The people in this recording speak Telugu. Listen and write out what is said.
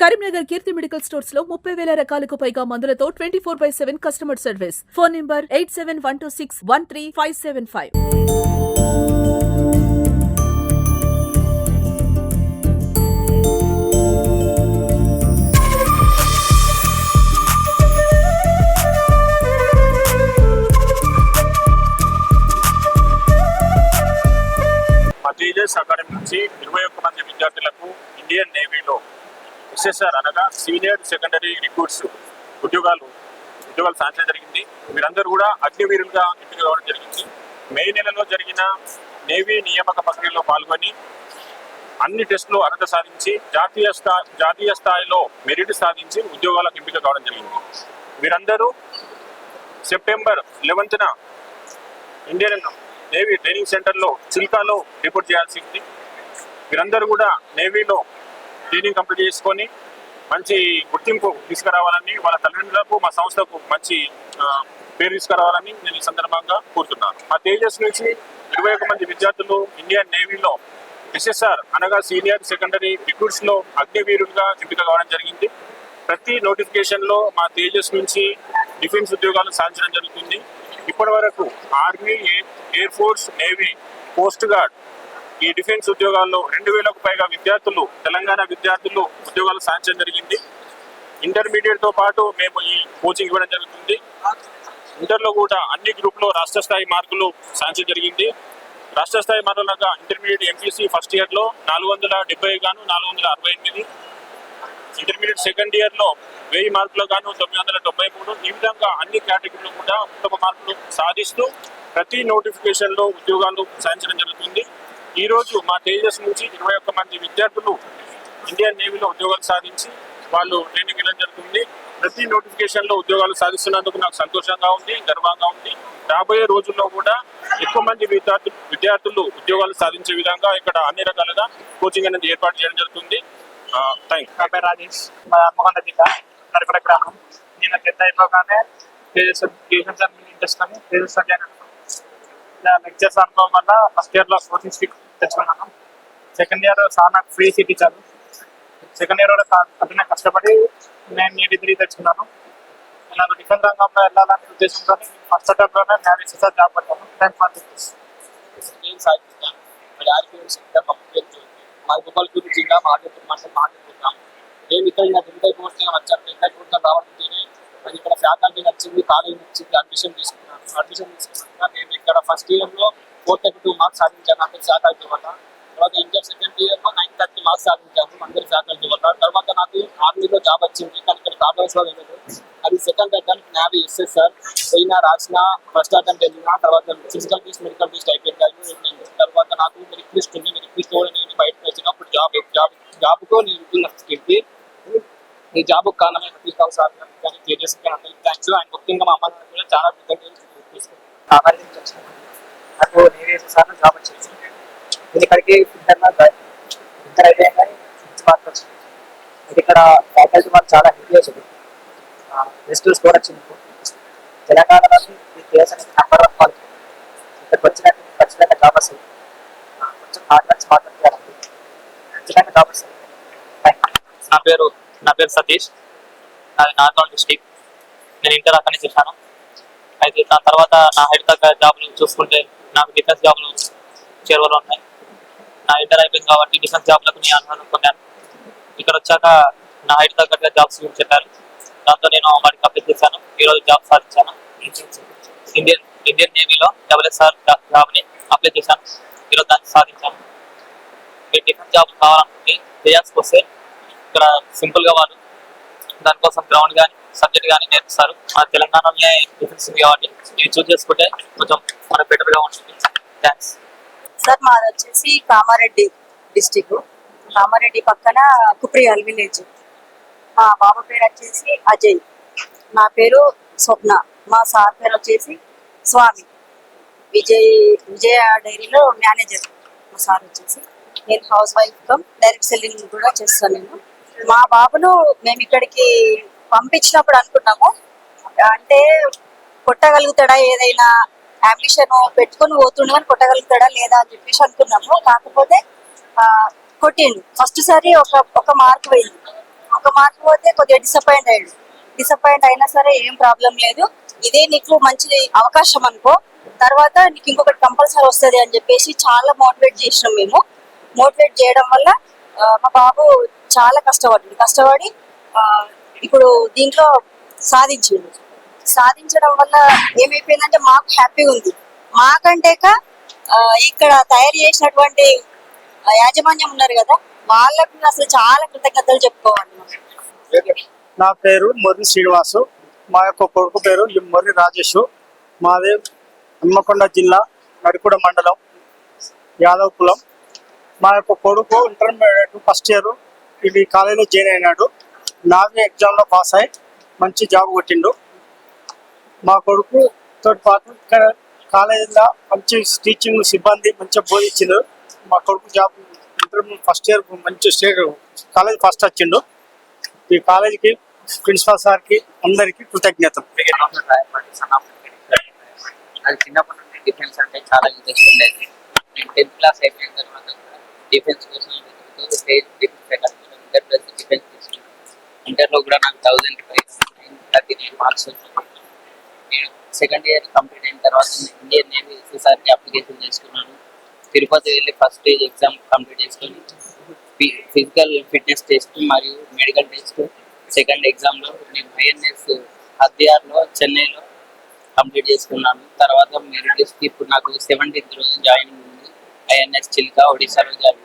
కరీంనగర్ కీర్తి మెడికల్ స్టోర్స్లో ముప్పై వేల రకాలకు పైగా మందులతో twenty four by seven customer service. Phone number eight seven one two six one three five seven five. Tejas academy నుంచి ఇరవై ఒక్క మంది విద్యార్థులకు ఇండియన్ నేవీలో ఎస్ఎస్ఆర్ అనగా సీనియర్ సెకండరీ రిక్రూట్స్ ఉద్యోగాలు ఉద్యోగాలు సాధించడం జరిగింది. వీరందరూ కూడా అగ్నివీరులుగా ఎంపిక కావడం జరిగింది. మే నెలలో జరిగిన నేవీ నియామక ప్రక్రియలో పాల్గొని అన్ని టెస్టులు అర్హత సాధించి జాతీయ స్థా జాతీయ స్థాయిలో మెరిట్ సాధించి ఉద్యోగాలకు ఎంపిక కావడం జరిగింది. వీరందరూ సెప్టెంబర్ లెవెన్త్న ఇండియన్ నేవీ ట్రైనింగ్ సెంటర్లో చిల్కాలో రిపోర్ట్ చేయాల్సి ఉంది. వీరందరూ కూడా నేవీలో ట్రైనింగ్ కంప్లీట్ చేసుకొని మంచి గుర్తింపు తీసుకురావాలని వాళ్ళ తల్లిదండ్రులకు మా సంస్థకు మంచి పేరు తీసుకురావాలని నేను ఈ సందర్భంగా కోరుతున్నాను మా తేజస్ నుంచి ఇరవై ఒక మంది విద్యార్థులు ఇండియన్ నేవీలో ఎస్ఎస్ఆర్ అనగా సీనియర్ సెకండరీ రిక్రూట్స్లో అగ్నివీరులుగా ఎంపిక కావడం జరిగింది. ప్రతి నోటిఫికేషన్లో మా తేజస్ నుంచి డిఫెన్స్ ఉద్యోగాలు సాధించడం జరుగుతుంది. ఇప్పటి వరకు army air force navy coast guard ఈ డిఫెన్స్ ఉద్యోగాల్లో రెండు వేలకు పైగా విద్యార్థులు తెలంగాణ విద్యార్థులు ఉద్యోగాలు సాధించడం జరిగింది. ఇంటర్మీడియట్తో పాటు మేము ఈ కోచింగ్ ఇవ్వడం జరుగుతుంది. ఇంటర్లో కూడా అన్ని గ్రూప్లో రాష్ట్ర స్థాయి మార్కులు సాధించడం జరిగింది. రాష్ట్ర స్థాయి మార్కులుగా ఇంటర్మీడియట్ ఎంపీసీ ఫస్ట్ ఇయర్లో నాలుగు వందల డెబ్బై గాను నాలుగు వందల అరవై ఎనిమిది. ఇంటర్మీడియట్ సెకండ్ ఇయర్లో వెయ్యి మార్కులు గాను తొమ్మిది వందల డెబ్బై మూడు. ఈ విధంగా అన్ని కేటగిరీలు కూడా ఉత్తమ మార్కులు సాధిస్తూ ప్రతి నోటిఫికేషన్లో ఉద్యోగాలు సాధించడం జరుగుతుంది. ఈ రోజు మా తేజస్ నుంచి ఇరవై ఒక్క మంది విద్యార్థులు ఇండియన్ నేవీలో ఉద్యోగాలు సాధించి వాళ్ళు ట్రైనింగ్ ఇవ్వడం జరుగుతుంది. ప్రతి నోటిఫికేషన్లో ఉద్యోగాలు సాధిస్తున్నందుకు నాకు సంతోషంగా ఉంది గర్వంగా ఉంది. రాబోయే రోజుల్లో కూడా ఎక్కువ మంది విద్యార్థులు విద్యార్థులు ఉద్యోగాలు సాధించే విధంగా ఇక్కడ అన్ని రకాలుగా కోచింగ్ అనేది ఏర్పాటు చేయడం జరుగుతుంది. థ్యాంక్ నా పేరు రాజేష్. మా హన్మకొండ జిల్లా గ్రామం. నేను పెద్ద అయిపోగానే తేజస్ ఇంట్రెస్ట్ అని తేజస్ లెక్చర్స్ అనుకోవడం వల్ల ఫస్ట్ ఇయర్లో కోచింగ్ స్టిక్ తెచ్చుకున్నాను సెకండ్ ఇయర్ సార్ నాకు ఫ్రీ సీట్ ఇచ్చారు. సెకండ్ ఇయర్ కూడా కఠిన కష్టపడి నేను నీటి త్రీ తెచ్చుకున్నాను. నాకు డిఫెన్స్ రంగంలో వెళ్ళాలని ఉద్దేశంతో ఫస్ట్ అటెంప్ట్లోనే నేను ఎస్ఎస్ఆర్ జాబ్ పట్టాను. టెన్ ఫార్టీ దిస్ నేను సాధిస్తాను మరి ఆర్పిఎస్ పంపించు మా గోపాల్ గురించి ఇంకా మాట్లాడుతూ మాట్లాడుతున్నాం నేను ఇక్కడ నాకు ఇంటర్ కోర్స్ వచ్చాను. ఇంటర్ కోర్స్ రావాలంటేనే నాకు ఇక్కడ ఫ్యాకల్టీ నచ్చింది కాలేజ్ నచ్చింది అడ్మిషన్ తీసుకున్నాను అడ్మిషన్ తీసుకున్నాక నేను ఇక్కడ ఫస్ట్ ఇయర్లో ఫోర్ థర్టీ టూ మార్క్స్ సాధించాను అందరి ఫ్యాకల్టీ వల్ల తర్వాత ఇంటర్ సెకండ్ ఇయర్లో నైన్ థర్టీ మార్క్స్ సాధించాను అందరి ఫ్యాకల్టీ వల్ల తర్వాత నాకు ఆర్మీలో జాబ్ వచ్చింది. కానీ ఇక్కడ టాటర్స్లో వెళ్ళదు అది సెకండ్ అటెంప్ట్ నావి ఎస్ఎస్ సార్. పోయినా రాసిన ఫస్ట్ అటెంప్ట్ వెళ్ళిన తర్వాత ఫిజికల్ టెస్ట్ మెడికల్ టెస్ట్ అయిపోయింది. అది తర్వాత నాకు మెరిట్ లిస్ట్ ఉంది. మెరిట్ లిస్ట్ కూడా నేను బయటకు వచ్చినప్పుడు జాబ్ జాబ్ జాబ్కు నేను ఉంటున్న ఈ జాబ్ కారణమే సతీష్ రావు సార్. కానీ తేజస్ గారు అందరికీ థ్యాంక్స్ అండ్ ముఖ్యంగా మా అమ్మ కూడా చాలా కృతజ్ఞతలు తీసుకుంటాను నాకు నేను సార్ జాబ్ వచ్చేసి ఇక్కడికి ఇంటర్నల్ ఇంటర్ అయిపోయాక సిక్స్ మార్క్స్ వచ్చింది. ఇది ఇక్కడ ఫ్యాకల్టీ మాకు చాలా హెల్ప్ చేసింది బెస్ట్ స్కోర్ వచ్చింది తెలంగాణలో ఈ కేసు అనేది నెంబర్ వన్ క్వాలిటీ ఇక్కడికి వచ్చినట్టు ఖచ్చితంగా జాబ్ వస్తుంది కొంచెం హార్డ్ వర్క్స్ మాత్రం ఖచ్చితంగా జాబ్ వస్తుంది నా పేరు నా పేరు సతీష్. నాది నార్మల్ డిస్టిక్ నేను ఇంటర్ అక్కడి నుంచి చేశాను అయితే దాని తర్వాత నా హైదరాబాద్ జాబ్లు చూసుకుంటే నాకు డిఫెన్స్ జాబ్లు చేరువలో ఉన్నాయి. నా ఇంటర్ అయిపోయింది కాబట్టి డిఫెన్స్ జాబ్లకు నేను అనుకున్నాను. ఇక్కడ వచ్చాక నా హైట్ తగ్గట్టుగా జాబ్స్ గురించి చెప్పారు. దాంతో నేను వాడికి అప్లై చేశాను. ఈరోజు జాబ్ సాధించాను. ఇండియన్ ఇండియన్ నేవీలో డబ్ల్యూఎస్ఆర్ జాబ్ని అప్లై చేశాను. ఈరోజు దాన్ని సాధించాను. మీరు డిఫెన్స్ జాబ్ కావాలనుకుంటే చేయాల్సి వస్తే ఇక్కడ సింపుల్గా వాళ్ళు దానికోసం గ్రౌండ్ కానీ సబ్జెక్ట్ కానీ నేర్పిస్తారు. మన తెలంగాణలోనే డిఫెన్స్ కాబట్టి ఇది చూస్ చేసుకుంటే కొంచెం మనకు బెటర్గా ఉంటుంది. థ్యాంక్స్ సార్ మాది వచ్చేసి కామారెడ్డి డిస్టిక్. కామారెడ్డి పక్కన కుప్రియాల్ విలేజ్. మా బాబు పేరు వచ్చేసి అజయ్. నా పేరు స్వప్న. మా సార్ పేరు వచ్చేసి స్వామి. విజయ్ విజయ డైరీలో మేనేజర్ మా సార్ వచ్చేసి. నేను హౌస్ వైఫ్ డైరెక్ట్ సెల్లింగ్ కూడా చేస్తాను నేను. మా బాబును మేము ఇక్కడికి పంపించినప్పుడు అనుకున్నాము. అంటే కొట్టగలుగుతాడా ఏదైనా అంబిషన్ పెట్టుకొని పోతుండు కానీ కొట్టగలుగుతాడా లేదా అని చెప్పేసి అనుకున్నాము. కాకపోతే కొట్టిండు. ఫస్ట్ సారి ఒక ఒక మార్క్ పోయింది. ఒక మార్క్ పోతే కొద్దిగా డిసప్పాయింట్ అయ్యాడు. డిసప్పాయింట్ అయినా సరే ఏం ప్రాబ్లం లేదు. ఇదే నీకు మంచి అవకాశం అనుకో. తర్వాత నీకు ఇంకొకటి కంపల్సరీ వస్తుంది అని చెప్పేసి చాలా మోటివేట్ చేసినాం మేము. మోటివేట్ చేయడం వల్ల మా బాబు చాలా కష్టపడ్డాడు. కష్టపడి ఇప్పుడు దీంట్లో సాధించిండు. సాధించడం వల్ల ఏమైపోయిందంటే మాకు హ్యాపీ ఉంది. మాకంటే ఇక్కడ తయారు చేసినటువంటి యాజమాన్యం ఉన్నారు కదా వాళ్ళకు అసలు చాలా కృతజ్ఞతలు చెప్పుకోవాలి నా పేరు మొర్రి శ్రీనివాసు. మా యొక్క కొడుకు పేరు మొర్రి రాజేష్. మాది హన్మకొండ జిల్లా నడికూడ మండలం యాదవ్ కులం మా యొక్క కొడుకు ఇంటర్మీడియట్ ఫస్ట్ ఇయర్ ఇది కాలేజీలో జాయిన్ అయినాడు. నావీ ఎగ్జామ్లో పాస్ అయి మంచి జాబ్ కొట్టిండు. మా కొడుకు తోటి పాటు ఇక్కడ కాలేజీలో మంచి టీచింగ్ సిబ్బంది మంచిగా బోధించిండు. మా కొడుకు జాబ్ ఇంటర్మీడియట్ ఫస్ట్ ఇయర్ మంచి స్టేట్ కాలేజ్ ఫస్ట్ వచ్చిండు. ఈ కాలేజీకి ప్రిన్సిపాల్ సార్కి అందరికీ కృతజ్ఞతలు. అది చిన్నప్పటి నుండి డిఫెన్స్ అంటే చాలా ఇంట్రెస్ట్ ఉండేది. నేను టెన్త్ క్లాస్ అయిపోయిన తర్వాత డిఫెన్స్ కోసం డిఫెన్స్ తీసుకున్నాను ఇంటర్లో కూడా నాకు thousand five thirty nine marks నేను సెకండ్ ఇయర్ కంప్లీట్ అయిన తర్వాత ఇండియన్ నేవీ ఎస్ఎస్ఆర్కి అప్లికేషన్ చేసుకున్నాను. తిరుపతి వెళ్ళి ఫస్ట్ స్టేజ్ ఎగ్జామ్ కంప్లీట్ చేసుకొని ఫిజికల్ ఫిట్నెస్ టెస్ట్ మరియు మెడికల్ టెస్ట్ సెకండ్ ఎగ్జామ్లో నేను ఐఎన్ఎస్ హద్యార్లో చెన్నైలో కంప్లీట్ చేసుకున్నాను. తర్వాత మెరిట్ లిస్ట్ ఇప్పుడు నాకు సెవెంటీన్త్ రోజు జాయినింగ్ ఉంది ఐఎన్ఎస్ చిల్కా ఒడిశాలో జాయిన్